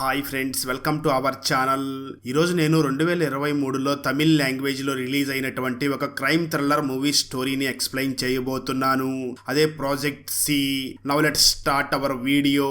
Hi friends welcome to our channel. ఈరోజు నేను రెండు వేల ఇరవై మూడులో తమిళ్ లాంగ్వేజ్లో రిలీజ్ అయినటువంటి ఒక క్రైమ్ థ్రిల్లర్ మూవీ స్టోరీని ఎక్స్ప్లెయిన్ చేయబోతున్నాను. అదే project C. Now let start our video.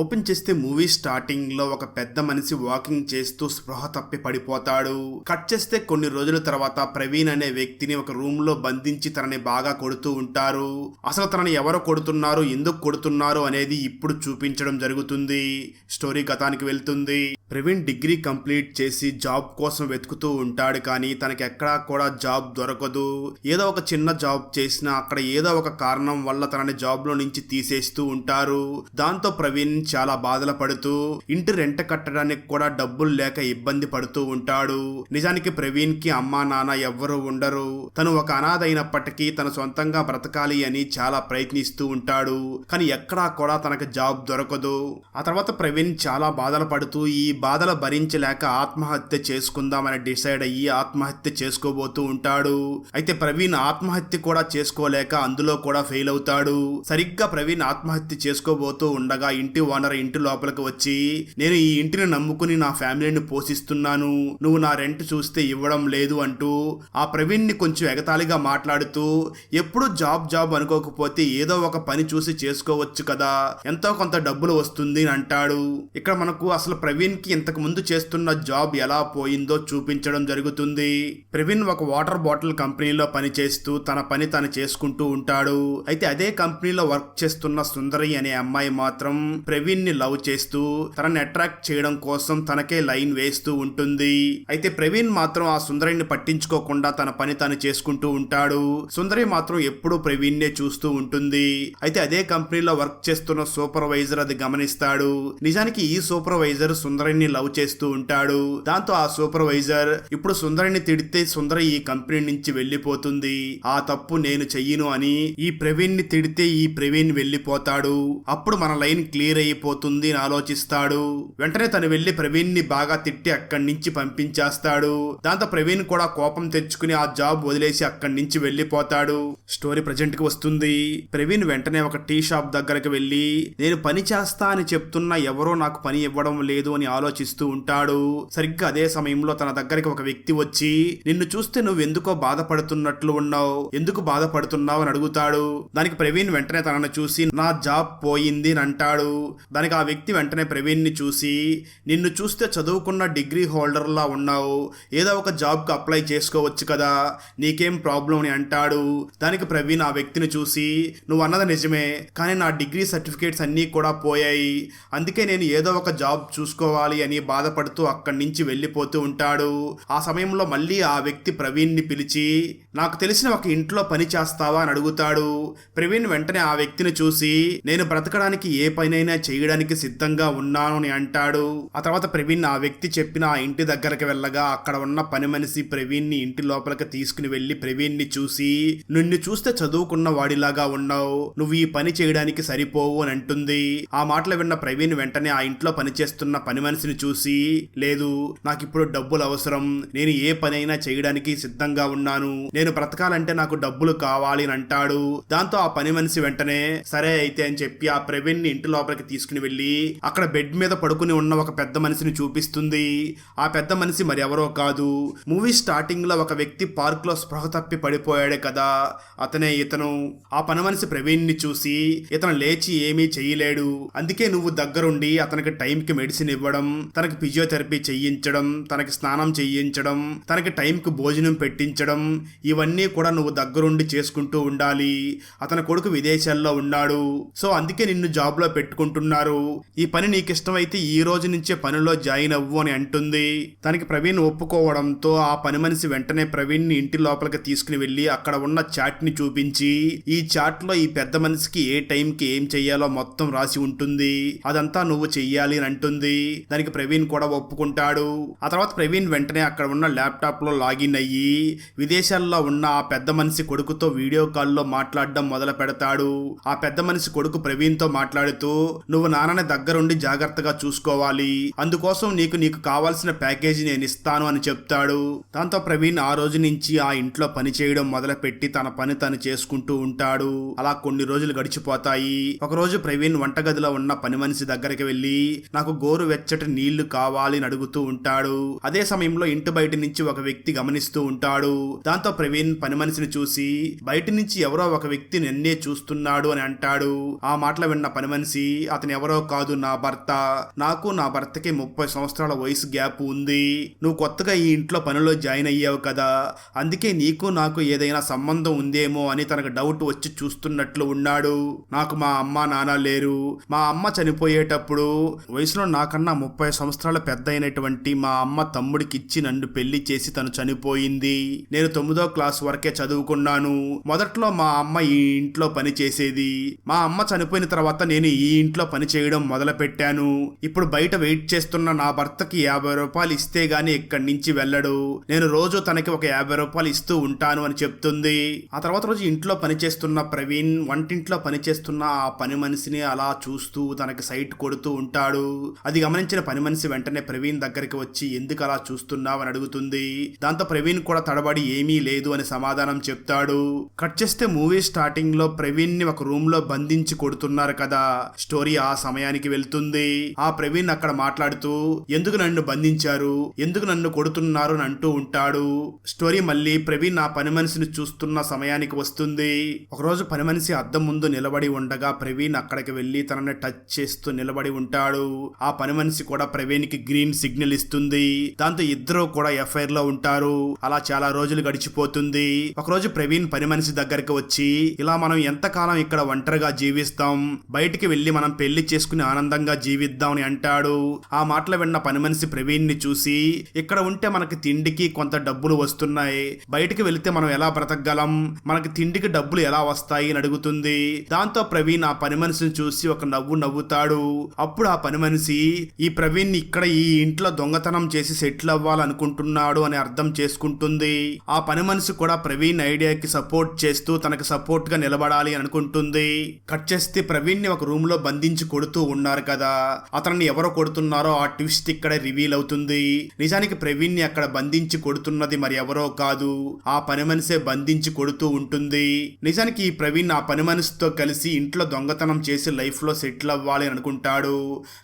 Open చేస్తే మూవీ స్టార్టింగ్లో ఒక పెద్ద మనిషి వాకింగ్ చేస్తూ స్పృహ తప్పి పడిపోతాడు. కట్ చేస్తే కొన్ని రోజుల తర్వాత ప్రవీణ్ అనే వ్యక్తిని ఒక రూమ్లో బంధించి తనని బాగా కొడుతూ ఉంటారు. అసలు తనని ఎవరు కొడుతున్నారు ఎందుకు కొడుతున్నారు అనేది ఇప్పుడు చూపించడం జరుగుతుంది. స్టోరీ గతానికి వెళ్తుంది. ప్రవీణ్ డిగ్రీ కంప్లీట్ చేసి జాబ్ కోసం వెతుకుతూ ఉంటాడు కానీ తనకి ఎక్కడా కూడా జాబ్ దొరకదు. ఏదో ఒక చిన్న జాబ్ చేసినా అక్కడ ఏదో ఒక కారణం వల్ల తనని జాబ్లో నుంచి తీసేస్తూ ఉంటారు. దాంతో ప్రవీణ్ చాలా బాధలు పడుతూ ఇంటి రెంట కట్టడానికి కూడా డబ్బులు లేక ఇబ్బంది పడుతూ ఉంటాడు. నిజానికి ప్రవీణ్కి అమ్మా నాన్న ఎవ్వరూ ఉండరు. తను ఒక అనాథ అయినప్పటికీ తను సొంతంగా బ్రతకాలి అని చాలా ప్రయత్నిస్తూ ఉంటాడు. కానీ ఎక్కడా కూడా తనకు జాబ్ దొరకదు. ఆ తర్వాత ప్రవీణ్ చాలా బాధలు పడుతూ ఈ బాధలు భరించలేక ఆత్మహత్య చేసుకుందామని డిసైడ్ అయ్యి ఆత్మహత్య చేసుకోబోతూ ఉంటాడు. అయితే ప్రవీణ్ ఆత్మహత్య కూడా చేసుకోలేక అందులో కూడా ఫెయిల్ అవుతాడు. సరిగ్గా ప్రవీణ్ ఆత్మహత్య చేసుకోబోతూ ఉండగా ఇంటి ఓనర్ ఇంటి లోపలికి వచ్చి నేను ఈ ఇంటిని నమ్ముకుని నా ఫ్యామిలీని పోషిస్తున్నాను. నువ్వు నా రెంట్ చూస్తే ఇవ్వడం లేదు అంటూ ఆ ప్రవీణ్ని కొంచెం ఎగతాళిగా మాట్లాడుతూ ఎప్పుడు జాబ్ జాబ్ అనుకోకపోతే ఏదో ఒక పని చూసి చేసుకోవచ్చు కదా. ఎంతో కొంత డబ్బులు వస్తుంది అని అంటాడు. ఇక్కడ మనకు అసలు ప్రవీణ్ కి ఇంతకు ముందు చేస్తున్న జాబ్ ఎలా పోయిందో చూపించడం జరుగుతుంది. ప్రవీణ్ ఒక వాటర్ బాటిల్ కంపెనీలో పనిచేస్తూ తన పని తను చేసుకుంటూ ఉంటాడు. అయితే అదే కంపెనీలో వర్క్ చేస్తున్న సుందరి అనే అమ్మాయి మాత్రం ప్రవీణ్ని లవ్ చేస్తూ తనని అట్రాక్ట్ చేయడం కోసం తనకే లైన్ వేస్తూ ఉంటుంది. అయితే ప్రవీణ్ మాత్రం ఆ సుందరిని పట్టించుకోకుండా తన పని తను చేసుకుంటూ ఉంటాడు. సుందరి మాత్రం ఎప్పుడూ ప్రవీణ్ నే చూస్తూ ఉంటుంది. అయితే అదే కంపెనీలో వర్క్ చేస్తున్న సూపర్వైజర్ అది గమనిస్తాడు. నిజానికి ఈ సూపర్వైజర్ సుందరిని లవ్ చేస్తూ ఉంటాడు. దాంతో ఆ సూపర్వైజర్ ఇప్పుడు సుందరిని తిడితే సుందరి ఈ కంపెనీ నుంచి వెళ్ళిపోతుంది ఆ తప్పు నేను చెయ్యను అని ఈ ప్రవీణ్ని తిడితే ఈ ప్రవీణ్ వెళ్ళిపోతాడు అప్పుడు మన లైన్ క్లియర్ అయిపోతుంది అని ఆలోచిస్తాడు. వెంటనే తను వెళ్ళి ప్రవీణ్ని బాగా తిట్టి అక్కడి నుంచి పంపించేస్తాడు. దాంతో ప్రవీణ్ కూడా కోపం తెచ్చుకుని ఆ జాబ్ వదిలేసి అక్కడి నుంచి వెళ్ళిపోతాడు స్టోరీ ప్రజెంట్కి వస్తుంది. ప్రవీణ్ వెంటనే ఒక టీ షాప్ దగ్గరకు వెళ్ళి నేను పని చేస్తా అని చెప్తున్నా ఎవరో నాకు పని ఇవ్వడం లేదు అని ఆలోచిస్తూ ఉంటాడు. సరిగ్గా అదే సమయంలో తన దగ్గరికి ఒక వ్యక్తి వచ్చి నిన్ను చూస్తే నువ్వు ఎందుకో బాధపడుతున్నట్లు ఉన్నావు? ఎందుకు బాధపడుతున్నావు? అని అడుగుతాడు. దానికి ప్రవీణ్ వెంటనే తనను చూసి నా జాబ్ పోయింది అని అంటాడు. దానికి ఆ వ్యక్తి వెంటనే ప్రవీణ్ని చూసి నిన్ను చూస్తే చదువుకున్న డిగ్రీ హోల్డర్లా ఉన్నావు. ఏదో ఒక జాబ్కి అప్లై చేసుకోవచ్చు కదా. నీకేం ప్రాబ్లం అని అంటాడు. దానికి ప్రవీణ్ ఆ వ్యక్తిని చూసి నువ్వు అన్నది నిజమే. కానీ నా డిగ్రీ సర్టిఫికేట్స్ అన్నీ కూడా పోయాయి. అందుకే నేను ఏదో ఒక జాబ్ చూసుకోవాలి. అని బాధపడుతూ అక్కడి నుంచి వెళ్ళిపోతూ ఉంటాడు. ఆ సమయంలో మళ్ళీ ఆ వ్యక్తి ప్రవీణ్ని పిలిచి నాకు తెలిసిన ఒక ఇంట్లో పని చేస్తావా? అని అడుగుతాడు. ప్రవీణ్ వెంటనే ఆ వ్యక్తిని చూసి నేను బ్రతకడానికి ఏ పనైనా చేయడానికి సిద్ధంగా ఉన్నాను అని అంటాడు. ఆ తర్వాత ప్రవీణ్ ఆ వ్యక్తి చెప్పిన ఆ ఇంటి దగ్గరకు వెళ్ళగా అక్కడ ఉన్న పని మనిషి ప్రవీణ్ని ఇంటి లోపలికి తీసుకుని వెళ్ళి ప్రవీణ్ని చూసి నిన్ను చూస్తే చదువుకున్న వాడిలాగా ఉన్నావు. నువ్వు ఈ పని చేయడానికి సరిపోవు అని అంటుంది. ఆ మాటలు విన్న ప్రవీణ్ వెంటనే ఆ ఇంట్లో పనిచేస్తున్న పని మనిషి మనిషిని చూసి లేదు నాకు ఇప్పుడు డబ్బులు అవసరం. నేను ఏ పనైనా చేయడానికి సిద్ధంగా ఉన్నాను. నేను బ్రతకాలంటే నాకు డబ్బులు కావాలి అని అంటాడు. దాంతో ఆ పని మనిషి వెంటనే సరే అయితే అని చెప్పి ఆ ప్రవీణ్ని ఇంటి లోపలికి తీసుకుని వెళ్ళి అక్కడ బెడ్ మీద పడుకుని ఉన్న ఒక పెద్ద మనిషిని చూపిస్తుంది. ఆ పెద్ద మనిషి మరి ఎవరో కాదు. మూవీ స్టార్టింగ్లో ఒక వ్యక్తి పార్క్లో స్పృహ తప్పి పడిపోయాడే కదా. అతనే ఇతను. ఆ పని మనిషి ప్రవీణ్ని చూసి ఇతను లేచి ఏమీ చేయలేడు. అందుకే నువ్వు దగ్గరుండి అతనికి టైంకి మెడిసిన్ ఇవ్వడం. తనకి ఫిజియోథెరపీ చేయించడం తనకి స్నానం చేయించడం తనకి టైంకి భోజనం పెట్టించడం ఇవన్నీ కూడా నువ్వు దగ్గరుండి చేసుకుంటూ ఉండాలి. అతని కొడుకు విదేశాల్లో ఉన్నాడు. సో అందుకే నిన్ను జాబ్లో పెట్టుకుంటున్నారు. ఈ పని నీకు ఇష్టమైతే ఈ రోజు నుంచే పనిలో జాయిన్ అవ్వు అని అంటుంది. తనకి ప్రవీణ్ ఒప్పుకోవడంతో ఆ పని మనిషి వెంటనే ప్రవీణ్ని ఇంటి లోపలికి తీసుకుని వెళ్ళి అక్కడ ఉన్న చాట్ని చూపించి ఈ చాట్లో ఈ పెద్ద మనిషికి ఏ టైంకి ఏం చెయ్యాలో మొత్తం రాసి ఉంటుంది. అదంతా నువ్వు చెయ్యాలి అని అంటుంది. దానికి ప్రవీణ్ కూడా ఒప్పుకుంటాడు. ఆ తర్వాత ప్రవీణ్ వెంటనే అక్కడ ఉన్న ల్యాప్టాప్లో లాగిన్ అయ్యి విదేశాల్లో ఉన్న ఆ పెద్ద మనిషి కొడుకుతో వీడియో కాల్లో మాట్లాడడం మొదలు పెడతాడు. ఆ పెద్ద మనిషి కొడుకు ప్రవీణ్తో మాట్లాడుతూ నువ్వు నాన్నని దగ్గరుండి జాగ్రత్తగా చూసుకోవాలి. అందుకోసం నీకు నీకు కావాల్సిన ప్యాకేజీ నేను ఇస్తాను అని చెప్తాడు. దాంతో ప్రవీణ్ ఆ రోజు నుంచి ఆ ఇంట్లో పని చేయడం మొదలుపెట్టి తన పని తను చేసుకుంటూ ఉంటాడు. అలా కొన్ని రోజులు గడిచిపోతాయి. ఒక రోజు ప్రవీణ్ వంటగదిలో ఉన్న పని మనిషి దగ్గరికి వెళ్ళి నాకు గోరు వెచ్చటి నీళ్ళు కావాలి అని అడుగుతూ ఉంటాడు. అదే సమయంలో ఇంటి బయట నుంచి ఒక వ్యక్తి గమనిస్తూ ఉంటాడు. దాంతో ప్రవీణ్ పని మనిషిని చూసి బయట నుంచి ఎవరో ఒక వ్యక్తి నిన్నే చూస్తున్నాడు అని అంటాడు. ఆ మాటలు విన్న పని మనిషి అతను ఎవరో కాదు నా భర్త. నాకు నా భర్తకి ముప్పై సంవత్సరాల వయసు గ్యాప్ ఉంది. నువ్వు కొత్తగా ఈ ఇంట్లో పనిలో జాయిన్ అయ్యావు కదా. అందుకే నీకు నాకు ఏదైనా సంబంధం ఉందేమో అని తనకు డౌట్ వచ్చి చూస్తున్నట్లు ఉన్నాడు. నాకు మా అమ్మ నాన్న లేరు. మా అమ్మ చనిపోయేటప్పుడు వయసులో నాకన్నా ముప్పై ముప్పై సంవత్సరాల పెద్ద అయినటువంటి మా అమ్మ తమ్ముడికి ఇచ్చి నన్ను పెళ్ళి చేసి తను చనిపోయింది. నేను తొమ్మిదో క్లాస్ వరకే చదువుకున్నాను. మొదట్లో మా అమ్మ ఈ ఇంట్లో పని చేసేది. మా అమ్మ చనిపోయిన తర్వాత నేను ఈ ఇంట్లో పని చేయడం మొదలు పెట్టాను ఇప్పుడు బయట వెయిట్ చేస్తున్న నా భర్తకి యాభై రూపాయలు ఇస్తే గాని ఇక్కడి నుంచి వెళ్ళడు. నేను రోజు తనకి ఒక యాభై రూపాయలు ఇస్తూ ఉంటాను అని చెప్తుంది. ఆ తర్వాత రోజు ఇంట్లో పనిచేస్తున్న ప్రవీణ్ వంటింట్లో పనిచేస్తున్న ఆ పని మనిషిని అలా చూస్తూ తనకి సైట్ కొడుతూ ఉంటాడు. అది గమనించిన పని మనిషి వెంటనే ప్రవీణ్ దగ్గరికి వచ్చి ఎందుకు అలా చూస్తున్నావని అడుగుతుంది. దాంతో ప్రవీణ్ కూడా తడబడి ఏమీ లేదు అని సమాధానం చెప్తాడు. కట్ చేస్తే మూవీ స్టార్టింగ్లో ప్రవీణ్ని ఒక రూమ్లో బంధించి కొడుతున్నారు కదా. స్టోరీ ఆ సమయానికి వెళ్తుంది. ఆ ప్రవీణ్ అక్కడ మాట్లాడుతూ ఎందుకు నన్ను బంధించారు? ఎందుకు నన్ను కొడుతున్నారు? అని అంటూ ఉంటాడు. స్టోరీ మళ్ళీ ప్రవీణ్ ఆ పని మనిషిని చూస్తున్న సమయానికి వస్తుంది. ఒకరోజు పని మనిషి అద్దం ముందు నిలబడి ఉండగా ప్రవీణ్ అక్కడికి వెళ్ళి తనని టచ్ చేస్తూ నిలబడి ఉంటాడు. ఆ పని మనిషి కూడా ప్రవీణ్కి గ్రీన్ సిగ్నల్ ఇస్తుంది. దాంతో ఇద్దరు కూడా ఎఫ్ఐఆర్లో ఉంటారు. అలా చాలా రోజులు గడిచిపోతుంది. ఒకరోజు ప్రవీణ్ పని మనిషి దగ్గరికి వచ్చి ఇలా మనం ఎంతకాలం ఇక్కడ ఒంటరిగా జీవిస్తాం? బయటికి వెళ్ళి మనం పెళ్ళి చేసుకుని ఆనందంగా జీవిద్దాం అని అంటాడు. ఆ మాటలు విన్న పని మనిషి ప్రవీణ్ని చూసి ఇక్కడ ఉంటే మనకి తిండికి కొంత డబ్బులు వస్తున్నాయి. బయటికి వెళితే మనం ఎలా బ్రతకగలం? మనకి తిండికి డబ్బులు ఎలా వస్తాయి? అని అడుగుతుంది. దాంతో ప్రవీణ్ ఆ పని మనిషిని చూసి ఒక నవ్వు నవ్వుతాడు. అప్పుడు ఆ పని మనిషి ఈ ప్రవీణ్ ఇక్కడ ఈ ఇంట్లో దొంగతనం చేసి సెటిల్ అవ్వాలనుకుంటున్నాడు అని అర్థం చేసుకుంటుంది. ఆ పని మనిషి కూడా ప్రవీణ్ ఐడియాకి సపోర్ట్ చేస్తూ తనకు సపోర్ట్గా నిలబడాలి అని అనుకుంటుంది. కట్ చేస్తే ప్రవీణ్ని ఒక రూమ్లో బంధించి కొడుతూ ఉన్నారు కదా. అతన్ని ఎవరు కొడుతున్నారో ఆ ట్విస్ట్ ఇక్కడ రివీల్ అవుతుంది. నిజానికి ప్రవీణ్ని అక్కడ బంధించి కొడుతున్నది మరి ఎవరో కాదు. ఆ పని మనిషే బంధించి కొడుతూ ఉంటుంది. నిజానికి ఈ ప్రవీణ్ ఆ పని మనిషితో కలిసి ఇంట్లో దొంగతనం చేసి లైఫ్లో సెటిల్ అవ్వాలి అని అనుకుంటాడు.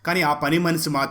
కానీ ఆ పని మనిషి మాత్రం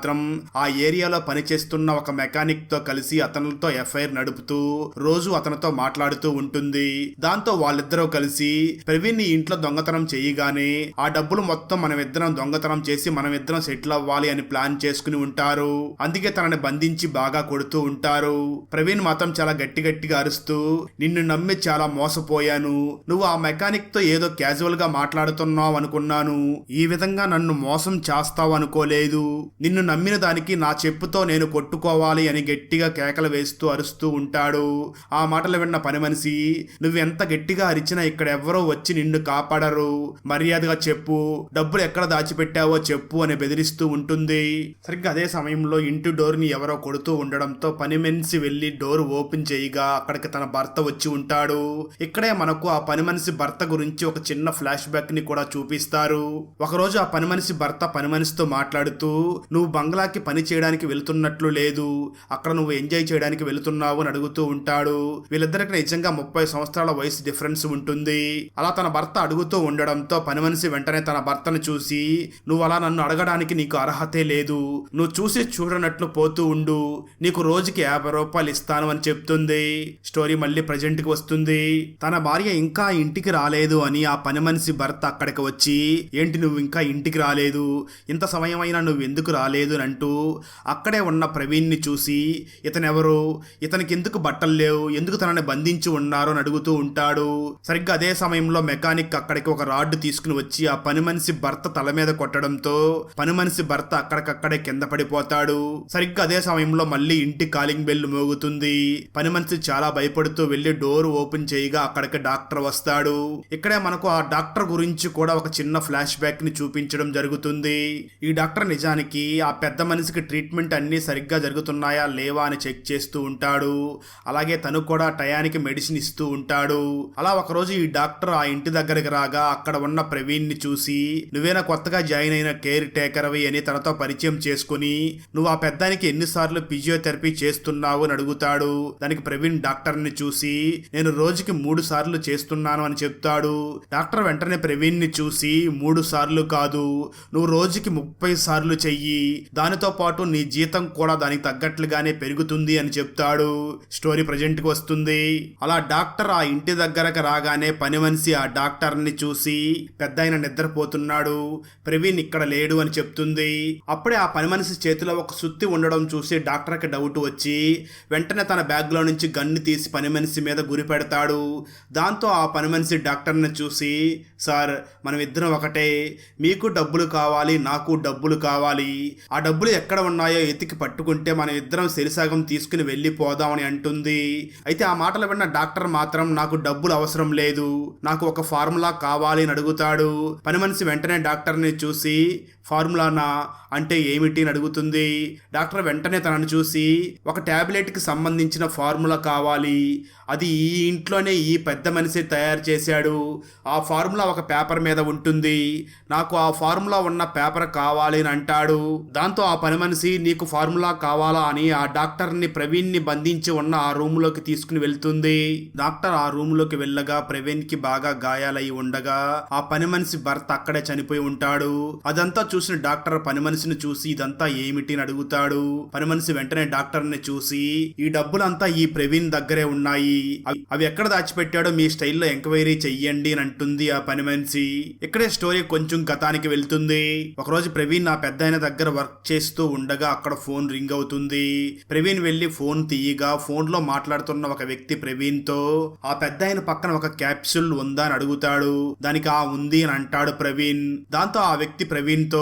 ఆ ఏరియాలో పనిచేస్తున్న ఒక మెకానిక్తో కలిసి అతనితో ఎఫ్ఐఆర్ నడుపుతూ రోజు అతనితో మాట్లాడుతూ ఉంటుంది. దాంతో వాళ్ళిద్దరూ కలిసి ప్రవీణ్ని ఇంట్లో దొంగతనం చేయగానే ఆ డబ్బులు మొత్తం మనమిద్దరం దొంగతనం చేసి మనమిద్దరం సెటిల్ అవ్వాలి అని ప్లాన్ చేసుకుని ఉంటారు. అందుకే తనని బంధించి బాగా కొడుతూ ఉంటారు. ప్రవీణ్ మాత్రం చాలా గట్టి గట్టిగా అరుస్తూ నిన్ను నమ్మి చాలా మోసపోయాను. నువ్వు ఆ మెకానిక్తో ఏదో క్యాజువల్గా మాట్లాడుతున్నావు అనుకున్నాను. ఈ విధంగా నన్ను మోసం చేస్తావు అనుకోలేదు. నిన్ను నమ్మిన దానికి నా చెప్పుతో నేను కొట్టుకోవాలి అని గట్టిగా కేకలు వేస్తూ అరుస్తూ ఉంటాడు. ఆ మాటలు విన్న పని మనిషి నువ్వెంత గట్టిగా అరిచినా ఇక్కడ ఎవరో వచ్చి నిన్ను కాపాడరు. మర్యాదగా చెప్పు. డబ్బులు ఎక్కడ దాచిపెట్టావో చెప్పు అని బెదిరిస్తూ ఉంటుంది. సరిగ్గా అదే సమయంలో ఇంటి డోర్ని ఎవరో కొడుతూ ఉండడంతో పని మనిషి డోర్ ఓపెన్ చేయగా అక్కడికి తన భర్త వచ్చి ఉంటాడు. ఇక్కడే మనకు ఆ పని మనిషి భర్త గురించి ఒక చిన్న ఫ్లాష్ బ్యాక్ని కూడా చూపిస్తారు. ఒకరోజు ఆ పని మనిషి భర్త పని మనిషితో మాట్లాడుతూ నువ్వు బంగ్లాకి పని చేయడానికి వెళుతున్నట్లు లేదు. అక్కడ నువ్వు ఎంజాయ్ చేయడానికి వెళుతున్నావు అని అడుగుతూ ఉంటాడు. వీళ్ళిద్దరికి నిజంగా ముప్పై సంవత్సరాల వయసు డిఫరెన్స్ ఉంటుంది. అలా తన భర్త అడుగుతూ ఉండడంతో పని మనిషి వెంటనే తన భర్తను చూసి నువ్వు అలా నన్ను అడగడానికి నీకు అర్హతే లేదు. నువ్వు చూసి చూడనట్లు పోతూ ఉండు. నీకు రోజుకి యాభై రూపాయలు ఇస్తాను అని చెప్తుంది. స్టోరీ మళ్ళీ ప్రజెంట్కి వస్తుంది. తన భార్య ఇంకా ఇంటికి రాలేదు అని ఆ పని మనిషి భర్త అక్కడికి వచ్చి ఏంటి నువ్వు ఇంకా ఇంటికి రాలేదు? ఇంత సమయమైనా నువ్వు ఎందుకు రాలేదు అని అంటూ అక్కడే ఉన్న ప్రవీణ్ని చూసి ఇతనెవరు? ఇతనికి ఎందుకు బట్టలు లేవు? ఎందుకు తనని బంధించి ఉన్నారు? అని అడుగుతూ ఉంటాడు. సరిగ్గా అదే సమయంలో మెకానిక్ అక్కడికి ఒక రాడ్ తీసుకుని వచ్చి ఆ పని మనిషి భర్త తల మీద కొట్టడంతో పని మనిషి భర్త అక్కడికక్కడే కింద పడిపోతాడు. సరిగ్గా అదే సమయంలో మళ్ళీ ఇంటి కాలింగ్ బెల్ మోగుతుంది. పని మనిషి చాలా భయపడుతూ వెళ్ళి డోర్ ఓపెన్ చేయగా అక్కడికి డాక్టర్ వస్తాడు. ఇక్కడే మనకు ఆ డాక్టర్ గురించి కూడా ఒక చిన్న ఫ్లాష్ బ్యాక్ని చూపించడం జరుగుతుంది. ఈ డాక్టర్ నిజానికి ఆ పెద్ద మనిషికి ట్రీట్మెంట్ అన్నీ సరిగ్గా జరుగుతున్నాయా లేవా అని చెక్ చేస్తూ ఉంటాడు. అలాగే తను కూడా టయానికి మెడిసిన్ ఇస్తూ ఉంటాడు. అలా ఒకరోజు ఈ డాక్టర్ ఆ ఇంటి దగ్గరికి రాగా అక్కడ ఉన్న ప్రవీణ్ని చూసి నువ్వేనా కొత్తగా జాయిన్ అయిన కేర్ టేకర్ అవి అని తనతో పరిచయం చేసుకుని నువ్వు ఆ పెద్దానికి ఎన్నిసార్లు ఫిజియోథెరపీ చేస్తున్నావు అని అడుగుతాడు. దానికి ప్రవీణ్ డాక్టర్ని చూసి నేను రోజుకి మూడు సార్లు చేస్తున్నాను అని చెప్తాడు. డాక్టర్ వెంటనే ప్రవీణ్ని చూసి మూడు సార్లు కాదు నువ్వు రోజుకి ముప్పై సార్లు చెయ్యి. దానితో పాటు నీ జీతం కూడా దానికి తగ్గట్లుగానే పెరుగుతుంది అని చెప్తాడు. స్టోరీ ప్రజెంట్కి వస్తుంది. అలా డాక్టర్ ఆ ఇంటి దగ్గరకు రాగానే పని మనిషి ఆ డాక్టర్ని చూసి పెద్ద ఆయన నిద్రపోతున్నాడు. ప్రవీణ్ ఇక్కడ లేడు అని చెప్తుంది. అప్పుడే ఆ పని మనిషి చేతిలో ఒక సుత్తి ఉండడం చూసి డాక్టర్కి డౌట్ వచ్చి వెంటనే తన బ్యాగ్లో నుంచి గన్ను తీసి పని మనిషి మీద గురి పెడతాడు. దాంతో ఆ పని మనిషి డాక్టర్ని చూసి సార్ మనం ఇద్దరం ఒకటే. మీకు డబ్బులు కావాలి నాకు డబ్బులు కావాలి. ఆ డబ్బులు ఎక్కడ ఉన్నాయో ఎతికి పట్టుకుంటే మనం ఇద్దరం సిరిసగం తీసుకుని వెళ్ళిపోదామని అంటుంది. అయితే ఆ మాటలు విన్న డాక్టర్ మాత్రం నాకు డబ్బులు అవసరం లేదు. నాకు ఒక ఫార్ములా కావాలి అని అడుగుతాడు. పని మనిషి వెంటనే డాక్టర్ని చూసి ఫార్ములానా అంటే ఏమిటి అని అడుగుతుంది. డాక్టర్ వెంటనే తనను చూసి ఒక ట్యాబ్లెట్కి సంబంధించిన ఫార్ములా కావాలి. అది ఈ ఇంట్లోనే ఈ పెద్ద మనిషి తయారు చేశాడు. ఆ ఫార్ములా ఒక పేపర్ మీద ఉంటుంది. నాకు ఆ ఫార్ములా ఉన్న పేపర్ కావాలి అని అంటాడు. దాంతో ఆ పని మనిషి నీకు ఫార్ములా కావాలా అని ఆ డాక్టర్ని ప్రవీణ్ని బంధించి ఉన్న ఆ రూమ్లోకి తీసుకుని వెళ్తుంది. డాక్టర్ ఆ రూమ్లోకి వెళ్ళగా ప్రవీణ్కి బాగా గాయాలై ఉండగా ఆ పని మనిషి భర్త అక్కడే చనిపోయి ఉంటాడు. అదంతా చూసిన డాక్టర్ పని మనిషిని చూసి ఇదంతా ఏమిటి అని అడుగుతాడు. పని మనిషి వెంటనే డాక్టర్ని చూసి ఈ డబ్బులంతా ఈ ప్రవీణ్ దగ్గరే ఉన్నాయి. అవి- అవి ఎక్కడ దాచిపెట్టాడో మీ స్టైల్లో ఎంక్వైరీ చెయ్యండి అని అంటుంది ఆ పని మనిషి. ఇక్కడే స్టోరీ కొంచెం గతానికి వెళ్తుంది. ఒకరోజు ప్రవీణ్ ఆ పెద్ద దగ్గర వర్క్ చేస్తూ ఉండగా అక్కడ ఫోన్ రింగ్ అవుతుంది. ప్రవీణ్ వెళ్ళి ఫోన్ తీయగా ఫోన్లో మాట్లాడుతున్న ఒక వ్యక్తి ప్రవీణ్తో ఆ పెద్ద పక్కన ఒక క్యాప్సూల్ ఉందా అని అడుగుతాడు. దానికి ఆ ఉంది అని అంటాడు ప్రవీణ్. దాంతో ఆ వ్యక్తి ప్రవీణ్తో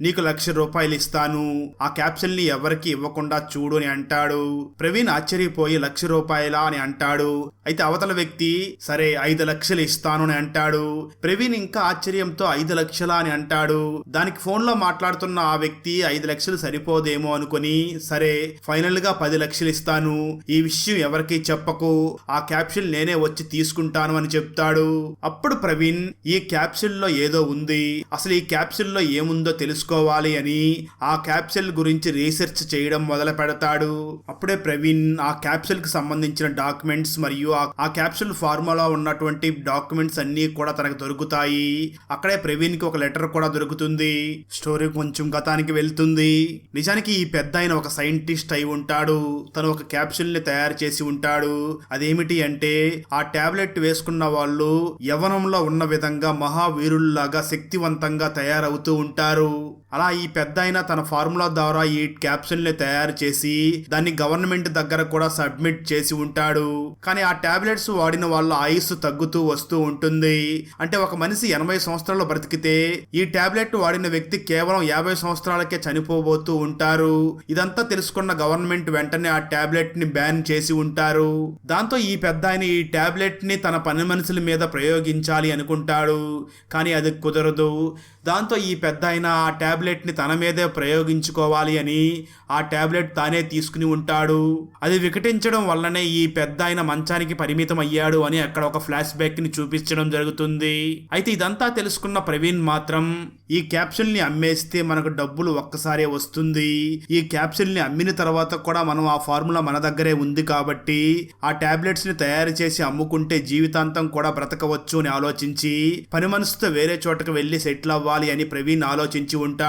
నీకు లక్ష రూపాయలు ఇస్తాను. ఆ క్యాప్సూల్ని ఎవరికి ఇవ్వకుండా చూడు అని అంటాడు. ప్రవీణ్ ఆశ్చర్యపోయి లక్ష రూపాయలా అని అంటాడు. అయితే అవతల వ్యక్తి సరే ఐదు లక్షలు ఇస్తాను అని అంటాడు. ప్రవీణ్ ఇంకా ఆశ్చర్యంతో ఐదు లక్షలా అని అంటాడు. దానికి ఫోన్లో మాట్లాడుతున్న ఆ వ్యక్తి ఐదు లక్షలు సరిపోదేమో అనుకుని సరే ఫైనల్గా పది లక్షలు ఇస్తాను. ఈ విషయం ఎవరికి చెప్పకు. ఆ క్యాప్సూల్ నేనే వచ్చి తీసుకుంటాను అని చెప్తాడు. అప్పుడు ప్రవీణ్ ఈ క్యాప్సూల్లో ఏదో ఉంది. అసలు ఈ క్యాప్సూల్లో లో ఉందో తెలుసుకోవాలి అని ఆ క్యాప్సూల్ గురించి రీసెర్చ్ చేయడం మొదలు పెడతాడు. అప్పుడే ప్రవీణ్ ఆ క్యాప్సూల్కి సంబంధించిన డాక్యుమెంట్స్ మరియు ఆ- ఆ ఫార్ములా ఉన్నటువంటి డాక్యుమెంట్స్ అన్ని కూడా తనకు దొరుకుతాయి. అక్కడే ప్రవీణ్కి ఒక లెటర్ కూడా దొరుకుతుంది. స్టోరీ కొంచెం గతానికి వెళ్తుంది. నిజానికి ఈ పెద్ద ఆయన ఒక సైంటిస్ట్ అయి ఉంటాడు. తను ఒక క్యాప్సూల్ని తయారు చేసి ఉంటాడు. అదేమిటి అంటే ఆ టాబ్లెట్ వేసుకున్న వాళ్ళు యవనంలో ఉన్న విధంగా మహావీరుల్లాగా శక్తివంతంగా తయారవుతూ ఉంటారు. caro అలా ఈ పెద్ద ఆయన తన ఫార్ములా ద్వారా ఈ క్యాప్సూల్ని తయారు చేసి దాన్ని గవర్నమెంట్ దగ్గర కూడా సబ్మిట్ చేసి ఉంటాడు. కానీ ఆ టాబ్లెట్స్ వాడిన వాళ్ళ ఆయుస్సు తగ్గుతూ వస్తూ ఉంటుంది. అంటే ఒక మనిషి ఎనభై సంవత్సరాలు బ్రతికితే ఈ టాబ్లెట్ వాడిన వ్యక్తి కేవలం యాభై సంవత్సరాలకే చనిపోబోతూ ఉంటారు. ఇదంతా తెలుసుకున్న గవర్నమెంట్ వెంటనే ఆ టాబ్లెట్ని బ్యాన్ చేసి ఉంటారు. దాంతో ఈ పెద్ద ఆయన ఈ టాబ్లెట్ని తన పని మనుషుల మీద ప్రయోగించాలి అనుకుంటాడు. కానీ అది కుదరదు. దాంతో ఈ పెద్ద ఆయన ఆ టాబ్లెట్ ని తన మీదే ప్రయోగించుకోవాలి అని ఆ టాబ్లెట్ తానే తీసుకుని ఉంటాడు. అది వికటించడం వల్లనే ఈ పెద్ద ఆయన మంచానికి పరిమితం అయ్యాడు అని అక్కడ ఒక ఫ్లాష్ బ్యాక్ని చూపించడం జరుగుతుంది. అయితే ఇదంతా తెలుసుకున్న ప్రవీణ్ మాత్రం ఈ క్యాప్సూల్ని అమ్మేస్తే మనకు డబ్బులు ఒక్కసారే వస్తుంది. ఈ క్యాప్సూల్ని అమ్మిన తర్వాత కూడా మనం ఆ ఫార్ములా మన దగ్గరే ఉంది కాబట్టి ఆ టాబ్లెట్స్ని తయారు చేసి అమ్ముకుంటే జీవితాంతం కూడా బ్రతకవచ్చు అని ఆలోచించి పని మనసుతో వేరే చోటకు వెళ్ళి సెటిల్ అవ్వాలి అని ప్రవీణ్ ఆలోచించి ఉంటాడు.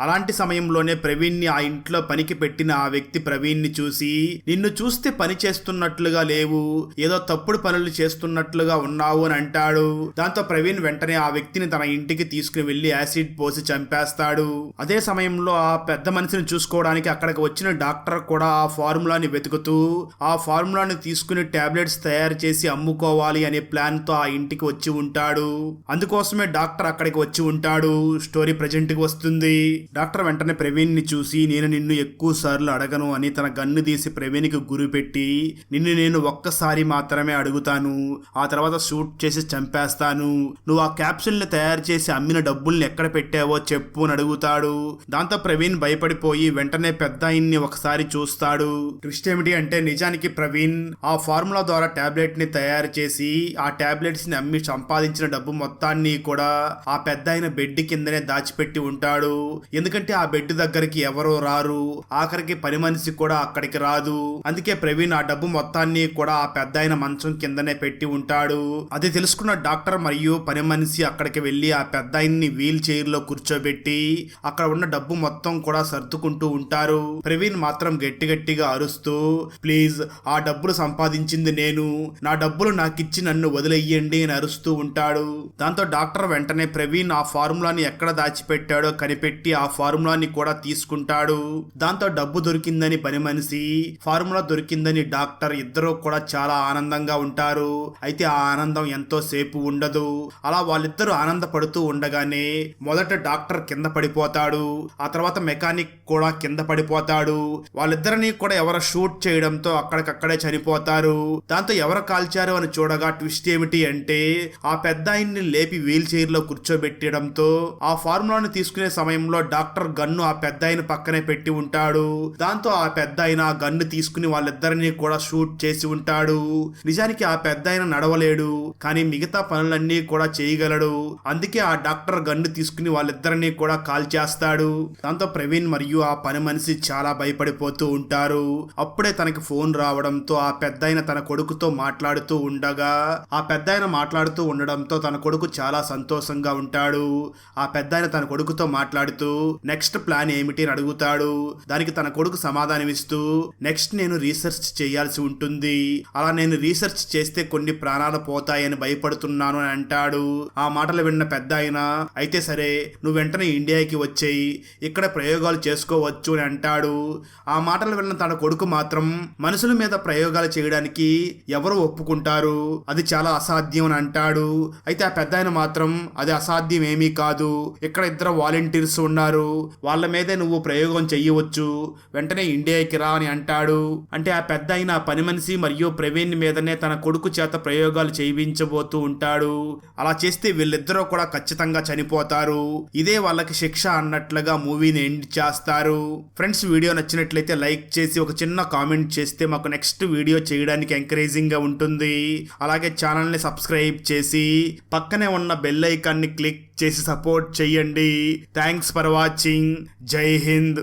అలాంటి సమయంలోనే ప్రవీణ్ని ఆ ఇంట్లో పనికి పెట్టిన ఆ వ్యక్తి ప్రవీణ్ని చూసి నిన్ను చూస్తే పని చేస్తున్నట్లుగా లేవు. ఏదో తప్పుడు పనులు చేస్తున్నట్లుగా ఉన్నావు అని అంటాడు. దాంతో ప్రవీణ్ వెంటనే ఆ వ్యక్తిని తన ఇంటికి తీసుకుని వెళ్ళి యాసిడ్ పోసి చంపేస్తాడు. అదే సమయంలో ఆ పెద్ద మనిషిని చూసుకోవడానికి అక్కడికి వచ్చిన డాక్టర్ కూడా ఆ ఫార్ములాని వెతుకుతూ ఆ ఫార్ములాని తీసుకుని టాబ్లెట్స్ తయారు చేసి అమ్ముకోవాలి అనే ప్లాన్తో ఆ ఇంటికి వచ్చి ఉంటాడు. అందుకోసమే డాక్టర్ అక్కడికి వచ్చి ఉంటాడు. ఉంటాడు స్టోరీ ప్రజెంట్కి వస్తుంది. డాక్టర్ వెంటనే ప్రవీణ్ని చూసి నేను నిన్ను ఎక్కువ సార్లు అడగను అని తన గన్ను తీసి ప్రవీణ్కి గురి పెట్టి నిన్ను నేను ఒక్కసారి మాత్రమే అడుగుతాను. ఆ తర్వాత షూట్ చేసి చంపేస్తాను. నువ్వు ఆ క్యాప్సూల్ని తయారు చేసి అమ్మిన డబ్బుల్ని ఎక్కడ పెట్టావో చెప్పు అని అడుగుతాడు. దాంతో ప్రవీణ్ భయపడిపోయి వెంటనే పెద్ద ఆయన్ని ఒకసారి చూస్తాడు. ట్విస్ట్ ఏమిటి అంటే నిజానికి ప్రవీణ్ ఆ ఫార్ములా ద్వారా టాబ్లెట్ని తయారు చేసి ఆ టాబ్లెట్స్ని అమ్మి సంపాదించిన డబ్బు మొత్తాన్ని కూడా ఆ పెద్ద ఆయన బెడ్ కిందనే దాచిపెట్టి ఉంటాడు. ఎందుకంటే ఆ బెడ్ దగ్గరికి ఎవరో రారు. ఆఖరికి పని మనిషి కూడా అక్కడికి రాదు. అందుకే ప్రవీణ్ ఆ డబ్బు మొత్తాన్ని కూడా ఆ పెద్ద ఆయన మంచం కిందనే పెట్టి ఉంటాడు. అది తెలుసుకున్న డాక్టర్ మరియు పని మనిషి అక్కడికి వెళ్ళి ఆ పెద్ద ఆయన్ని వీల్ చైర్లో కూర్చోబెట్టి అక్కడ ఉన్న డబ్బు మొత్తం కూడా సర్దుకుంటూ ఉంటారు. ప్రవీణ్ మాత్రం గట్టి గట్టిగా అరుస్తూ ప్లీజ్ ఆ డబ్బులు సంపాదించింది నేను. నా డబ్బులు నాకిచ్చి నన్ను వదిలేయండి అని అరుస్తూ ఉంటాడు. దాంతో డాక్టర్ వెంటనే ప్రవీణ్ ఆ ఫార్ములాని ఎక్కడ దాచిపెట్టాడో కనిపెట్టి ఆ ఫార్ములాని కూడా తీసుకుంటాడు. దాంతో డబ్బు దొరికిందని పని మనిషి ఫార్ములా దొరికిందని డాక్టర్ ఇద్దరు కూడా చాలా ఆనందంగా ఉంటారు. అయితే ఆ ఆనందం ఎంతో సేపు ఉండదు. అలా వాళ్ళిద్దరూ ఆనందపడుతూ ఉండగానే మొదట డాక్టర్ కింద పడిపోతాడు. ఆ తర్వాత మెకానిక్ కూడా కింద పడిపోతాడు. వాళ్ళిద్దరిని కూడా ఎవరో షూట్ చేయడంతో అక్కడికక్కడే చనిపోతారు. దాంతో ఎవరు కాల్చారు అని చూడగా ట్విస్ట్ ఏమిటి అంటే ఆ పెద్ద ఆయన్ని లేపి వీల్ చైర్లో కూర్చోబెట్టడంతో ఆ ఫార్ములాను తీసుకునే సమయంలో డాక్టర్ గన్ను ఆ పెద్ద ఆయన పక్కనే పెట్టి ఉంటాడు. దాంతో ఆ పెద్ద ఆయన ఆ గన్ను తీసుకుని వాళ్ళిద్దరిని కూడా షూట్ చేసి ఉంటాడు. నిజానికి ఆ పెద్ద ఆయన నడవలేడు కానీ మిగతా పనులన్నీ కూడా చేయగలడు. అందుకే ఆ డాక్టర్ గన్ను తీసుకుని వాళ్ళిద్దరిని కూడా కాల్ చేస్తాడు. దాంతో ప్రవీణ్ మరియు ఆ పని మనిషి చాలా భయపడిపోతూ ఉంటారు. అప్పుడే తనకి ఫోన్ రావడంతో ఆ పెద్ద తన కొడుకుతో మాట్లాడుతూ ఉండగా ఆ పెద్ద మాట్లాడుతూ ఉండడంతో తన కొడుకు చాలా సంతోషంగా ఉంటాడు. ఆ పెద్ద తన కొడుకుతో మాట్లాడుతూ నెక్స్ట్ ప్లాన్ ఏమిటి? అని అడుగుతాడు. దానికి తన కొడుకు సమాధానమిస్తూ నెక్స్ట్ నేను రీసెర్చ్ చేయాల్సి ఉంటుంది. అలా నేను రీసెర్చ్ చేస్తే కొన్ని ప్రాణాలు పోతాయని భయపడుతున్నాను అని అంటాడు. ఆ మాటలు విన్న పెద్ద ఆయన అయితే సరే నువ్వు వెంటనే ఇండియాకి వచ్చేయి. ఇక్కడ ప్రయోగాలు చేసుకోవచ్చు అని అంటాడు. ఆ మాటలు విన్న తన కొడుకు మాత్రం మనుషుల మీద ప్రయోగాలు చేయడానికి ఎవరు ఒప్పుకుంటారు? అది చాలా అసాధ్యం అని అంటాడు. అయితే ఆ పెద్ద ఆయన మాత్రం అది అసాధ్యం ఏమీ కాదు. ఇక్కడ ఇద్దరు వాలంటీర్స్ ఉన్నారు వాళ్ళ మీదే నువ్వు ప్రయోగం చెయ్యవచ్చు. వెంటనే ఇండియాకి రా అని అంటాడు. అంటే ఆ పెద్ద అయిన ఆ పని మనిషి మరియు ప్రవీణ్ మీదనే తన కొడుకు చేత ప్రయోగాలు చేయించబోతూ ఉంటాడు. అలా చేస్తే వీళ్ళిద్దరూ కూడా ఖచ్చితంగా చనిపోతారు. ఇదే వాళ్ళకి శిక్ష అన్నట్లుగా మూవీని ఎండ్ చేస్తారు. ఫ్రెండ్స్ వీడియో నచ్చినట్లయితే లైక్ చేసి ఒక చిన్న కామెంట్ చేస్తే మాకు నెక్స్ట్ వీడియో చేయడానికి ఎంకరేజింగ్గా ఉంటుంది. అలాగే ఛానల్ని సబ్స్క్రైబ్ చేసి పక్కనే ఉన్న బెల్ ఐకాన్ని క్లిక్ చేసి సపోర్ట్ చేయండి. Thanks for watching. జై హింద్.